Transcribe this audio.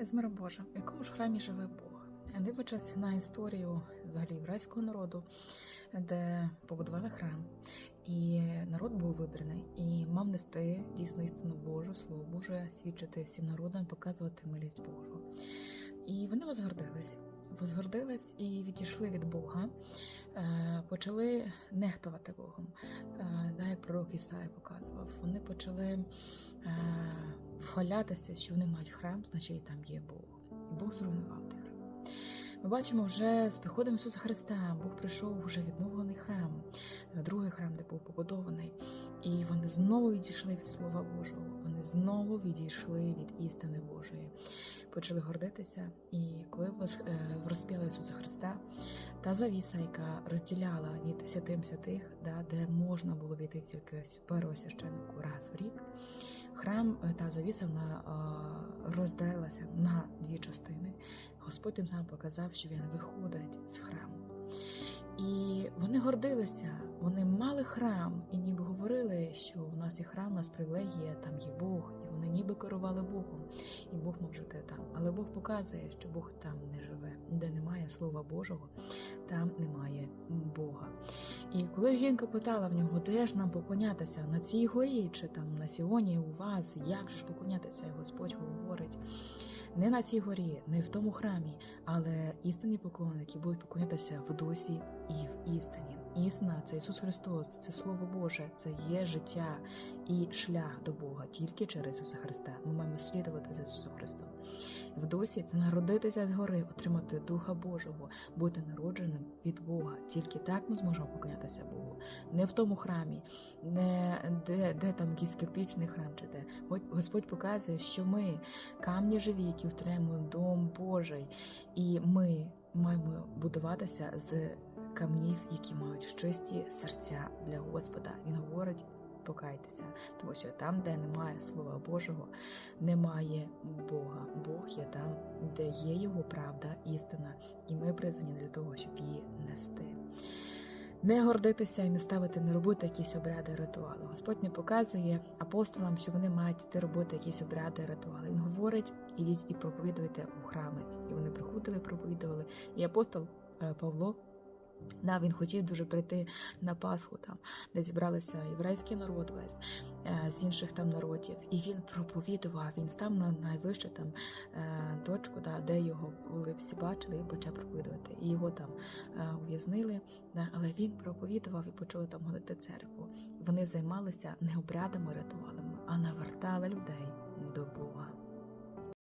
З миром Божим, в якому ж храмі живе Бог? Дивлячись на історію взагалі єврейського народу, де побудували храм, і народ був вибраний, і мав нести дійсно істину Божу, слово Боже, свідчити всім народам, показувати милість Божу. І вони возгордились. Возгордились і відійшли від Бога, е, почали нехтувати Богом. Е, Да, як пророк Ісая показував. Вони почали е, що вони мають храм, значить там є Бог. І Бог зруйнував той храм. Ми бачимо вже з приходом Ісуса Христа, Бог прийшов вже відновлений храм, другий храм, де був побудований. І вони знову відійшли від Слова Божого. Вони знову відійшли від істини Божої, почали гордитися. І коли е, розп'яли Ісуса Христа, та завіса, яка розділяла від святим святих, да, де можна було війти тільки першого священнику раз в рік, храм е, та завіса вона е, на дві частини. Господь тим самим показав, що він виходить з храму. І вони гордилися, вони мали храм, і ніби говорили, що у нас є храм, у нас привілегія, там є Бог, і вони ніби керували Богом, і Бог мав жити там. Але Бог показує, що Бог там не живе, де немає Слова Божого, там немає Бога. І коли жінка питала в нього, де ж нам поклонятися на цій горі, чи там на Сіоні у вас, як же ж поклонятися, Господь говорить. Не на цій горі, не в тому храмі, але істинні поклонники будуть поклонятися в дусі і в істині. Істина це Ісус Христос, це Слово Боже, це є життя і шлях до Бога тільки через Ісуса Христа. Ми маємо слідувати за Ісусом Христом. В досі це народитися згори, отримати Духа Божого, бути народженим від Бога. Тільки так ми зможемо поклонятися Богу. Не в тому храмі, не де, де там якийсь кирпічний храм чи де. Го- Господь показує, що ми камні живі, які втримуємо дом Божий, і ми маємо будуватися з камнів, які мають чисті серця для Господа. Він говорить. Покайтеся, тому що там, де немає Слова Божого, немає Бога. Бог є там, де є Його правда, істина, і ми призвані для того, щоб її нести. Не гордитися і не ставити, не робити якісь обряди, ритуали. Господь не показує апостолам, що вони мають йти робити якісь обряди, ритуали. Він говорить, ідіть і проповідуйте у храми. І вони приходили, проповідували. І апостол е, Павло. Да, він хотів дуже прийти на Пасху, там, де зібралися єврейський народ весь е, з інших там народів, і він проповідував. Він став на найвищу там е, точку, да, де його були всі бачили, і почав проповідувати. І його там е, ув'язнили, да, але він проповідував і почали там ходити церкву. Вони займалися не обрядами, ритуалами, а навертали людей до Бога.